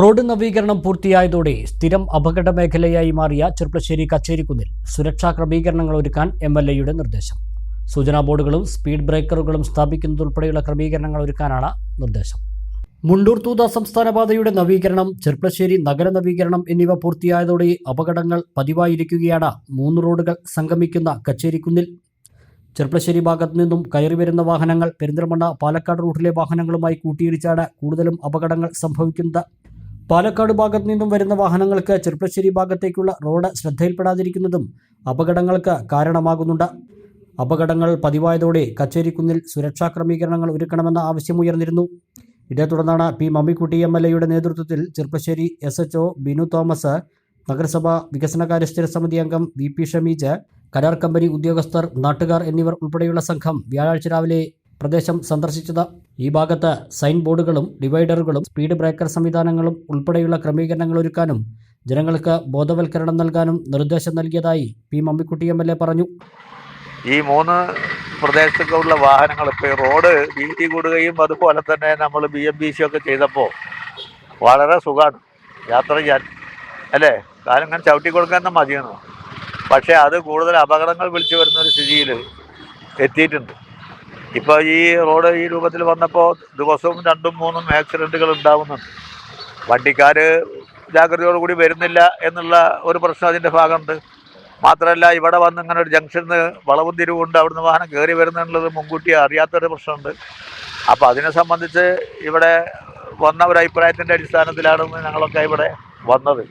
Road നവീകരണം പൂർത്തിയായതോടെ സ്ഥിരം അപകട മേഖലയായി മാറിയ ചെർപ്പശ്ശേരി കച്ചേരിക്കുന്നിൽ സുരക്ഷാ ക്രമീകരണങ്ങൾ ഒരുക്കാൻ എം എൽ എയുടെ നിർദ്ദേശം. സൂചനാ ബോർഡുകളും സ്പീഡ് ബ്രേക്കറുകളും സ്ഥാപിക്കുന്നതുൾപ്പെടെയുള്ള ക്രമീകരണങ്ങൾ ഒരുക്കാനാണ് നിർദ്ദേശം. മുണ്ടൂർ തൂത സംസ്ഥാന പാതയുടെ നവീകരണം ചെർപ്പശ്ശേരി നഗര നവീകരണം എന്നിവ പൂർത്തിയായതോടെ അപകടങ്ങൾ പതിവായിരിക്കുകയാണ് മൂന്ന് റോഡുകൾ സംഗമിക്കുന്ന കച്ചേരിക്കുന്നിൽ. ചെർപ്പശ്ശേരി ഭാഗത്തു നിന്നും കയറി വരുന്ന വാഹനങ്ങൾ പെരിന്തൽമണ്ണ പാലക്കാട് റൂട്ടിലെ വാഹനങ്ങളുമായി കൂട്ടിയിടിച്ചാണ് കൂടുതലും അപകടങ്ങൾ സംഭവിക്കുന്നത്. പാലക്കാട് ഭാഗത്തു നിന്നും വരുന്ന വാഹനങ്ങൾക്ക് ചെർപ്പശ്ശേരി ഭാഗത്തേക്കുള്ള റോഡ് ശ്രദ്ധയിൽപ്പെടാതിരിക്കുന്നതും അപകടങ്ങൾക്ക് കാരണമാകുന്നുണ്ട്. അപകടങ്ങൾ പതിവായതോടെ കച്ചേരിക്കുന്നിൽ സുരക്ഷാ ക്രമീകരണങ്ങൾ ഒരുക്കണമെന്ന ആവശ്യമുയർന്നിരുന്നു ഇതേ തുടർന്നാണ് പി മമ്മിക്കുട്ടി എം എൽ എയുടെ നേതൃത്വത്തിൽ Cherpulassery S H O Binu Thomas നഗരസഭാ വികസനകാര്യ സ്ഥിരസമിതി അംഗം വി പി ഷമീജ് കരാർ കമ്പനി ഉദ്യോഗസ്ഥർ നാട്ടുകാർ എന്നിവർ ഉൾപ്പെടെയുള്ള സംഘം വ്യാഴാഴ്ച രാവിലെ പ്രദേശം സന്ദർശിച്ചത്. ഈ ഭാഗത്ത് സൈൻ ബോർഡുകളും ഡിവൈഡറുകളും സ്പീഡ് ബ്രേക്കർ സംവിധാനങ്ങളും ഉൾപ്പെടെയുള്ള ക്രമീകരണങ്ങൾ ഒരുക്കാനും ജനങ്ങൾക്ക് ബോധവൽക്കരണം നൽകാനും നിർദ്ദേശം നൽകിയതായി P Mammikutty M L A പറഞ്ഞു. ഈ മൂന്ന് പ്രദേശത്തുള്ള വാഹനങ്ങൾ ഇപ്പോൾ റോഡ് വീതി കൂടുകയും അതുപോലെ തന്നെ നമ്മൾ ബി എം ബി സി ഒക്കെ ചെയ്തപ്പോൾ വളരെ സുഖമാണ്. യാത്ര ചെയ്യാൻ അല്ലേ? കാലം ഇങ്ങനെ ചവിട്ടി കൊടുക്കാൻ മതിയെന്ന്? പക്ഷേ അത് കൂടുതൽ അപകടങ്ങൾ വിളിച്ചു വരുന്ന ഒരു സ്ഥിതിയിൽ എത്തിയിട്ടുണ്ട്. ഇപ്പോൾ ഈ റോഡ് ഈ രൂപത്തിൽ വന്നപ്പോൾ ദിവസവും രണ്ടും മൂന്നും ആക്സിഡന്റുകൾ ഉണ്ടാവുന്നുണ്ട്. വണ്ടിക്കാർ ജാഗ്രതയോടുകൂടി വരുന്നില്ല എന്നുള്ള ഒരു പ്രശ്നം അതിന്റെ ഭാഗമുണ്ട്. മാത്രമല്ല ഇവിടെ വന്ന് ഇങ്ങനെ ഒരു ജംഗ്ഷനിൽ വളവും തിരിവുണ്ട് അവിടുന്ന് വാഹനം കയറി വരുന്നുള്ളത് മുൻകൂട്ടി അറിയാത്തൊരു പ്രശ്നമുണ്ട്. അപ്പോൾ അതിനെ സംബന്ധിച്ച് ഇവിടെ വന്ന ഒരു അഭിപ്രായത്തിന്റെ അടിസ്ഥാനത്തിലാണ് ഞങ്ങളൊക്കെ ഇവിടെ വന്നത്.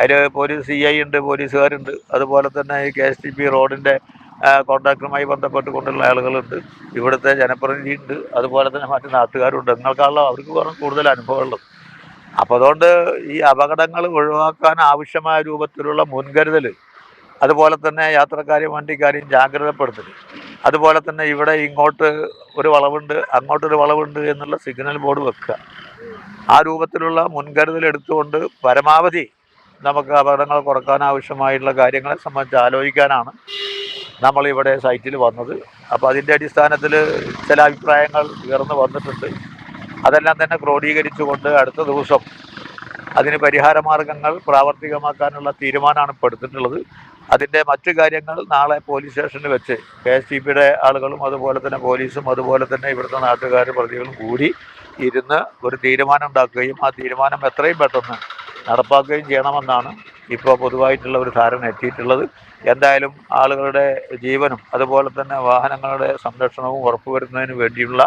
അതിൽ പോലീസ് സി ഐ ഉണ്ട് പോലീസുകാരുണ്ട്. അതുപോലെ തന്നെ ഈ കെ എസ് ടി പി റോഡിന്റെ കോൺട്രാക്ടറുമായി ബന്ധപ്പെട്ടുകൊണ്ടുള്ള ആളുകളുണ്ട്. ഇവിടുത്തെ ജനപ്രതിനിധിയുണ്ട്. അതുപോലെ തന്നെ മറ്റ് നാട്ടുകാരുണ്ട്. നിങ്ങൾക്കാണല്ലോ അവർക്ക് കുറേ കൂടുതൽ അനുഭവമുള്ളത്. അപ്പോൾ അതുകൊണ്ട് ഈ അപകടങ്ങൾ ഒഴിവാക്കാൻ ആവശ്യമായ രൂപത്തിലുള്ള മുൻകരുതൽ അതുപോലെ തന്നെ യാത്രക്കാരെയും വണ്ടിക്കാരെയും ജാഗ്രതപ്പെടുത്തൽ അതുപോലെ തന്നെ ഇവിടെ ഇങ്ങോട്ട് ഒരു വളവുണ്ട് അങ്ങോട്ടൊരു വളവുണ്ട് എന്നുള്ള സിഗ്നൽ ബോർഡ് വെക്കുക. ആ രൂപത്തിലുള്ള മുൻകരുതൽ എടുത്തുകൊണ്ട് പരമാവധി നമുക്ക് അപകടങ്ങൾ കുറയ്ക്കാൻ ആവശ്യമായിട്ടുള്ള കാര്യങ്ങളെ സംബന്ധിച്ച് ആലോചിക്കാനാണ് നമ്മളിവിടെ സൈറ്റിൽ വന്നത്. അപ്പോൾ അതിന്റെ അടിസ്ഥാനത്തിൽ ചില അഭിപ്രായങ്ങൾ ഉയർന്നു വന്നിട്ടുണ്ട്. അതെല്ലാം തന്നെ ക്രോഡീകരിച്ചുകൊണ്ട് അടുത്ത ദിവസം അതിന് പരിഹാര മാർഗങ്ങൾ പ്രാവർത്തികമാക്കാനുള്ള തീരുമാനമാണ് ഇപ്പോൾ എടുത്തിട്ടുള്ളത്. അതിന്റെ മറ്റു കാര്യങ്ങൾ നാളെ പോലീസ് സ്റ്റേഷനിൽ വെച്ച് കെ എസ് ടി പിയുടെ ആളുകളും അതുപോലെ തന്നെ പോലീസും അതുപോലെ തന്നെ ഇവിടുത്തെ നാട്ടുകാർ പ്രതികളും കൂടി ഇരുന്ന് ഒരു തീരുമാനം ഉണ്ടാക്കുകയും ആ തീരുമാനം എത്രയും പെട്ടെന്ന് നടപ്പാക്കുകയും ചെയ്യണമെന്നാണ് ഇപ്പോൾ പൊതുവായിട്ടുള്ള ഒരു ധാരണ എത്തിയിട്ടുള്ളത് എന്തായാലും ആളുകളുടെ ജീവനും അതുപോലെ തന്നെ വാഹനങ്ങളുടെ സംരക്ഷണവും ഉറപ്പുവരുത്തുന്നതിന് വേണ്ടിയുള്ള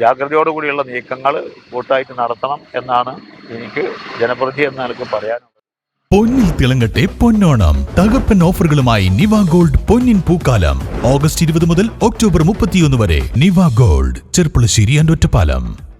ജാഗ്രതയോടുകൂടിയുള്ള നീക്കങ്ങൾ കൂട്ടായിട്ട് നടത്തണം എന്നാണ് എനിക്ക് ജനപ്രതി എന്ന നിലയ്ക്ക് പറയാനുള്ളത്. പൊന്നിൽ തിളങ്ങട്ടെ പൊന്നോണം. തകർപ്പൻ ഓഫറുകളുമായി നിവ ഗോൾഡ് പൊന്നിൻ പൂക്കാലം. ഓഗസ്റ്റ് ഇരുപത് മുതൽ ഒക്ടോബർ മുപ്പത്തിയൊന്ന് വരെ നിവ ഗോൾഡ്. ചെർപ്പുളശ്ശേരി ആൻഡ് ഒറ്റപ്പാലം.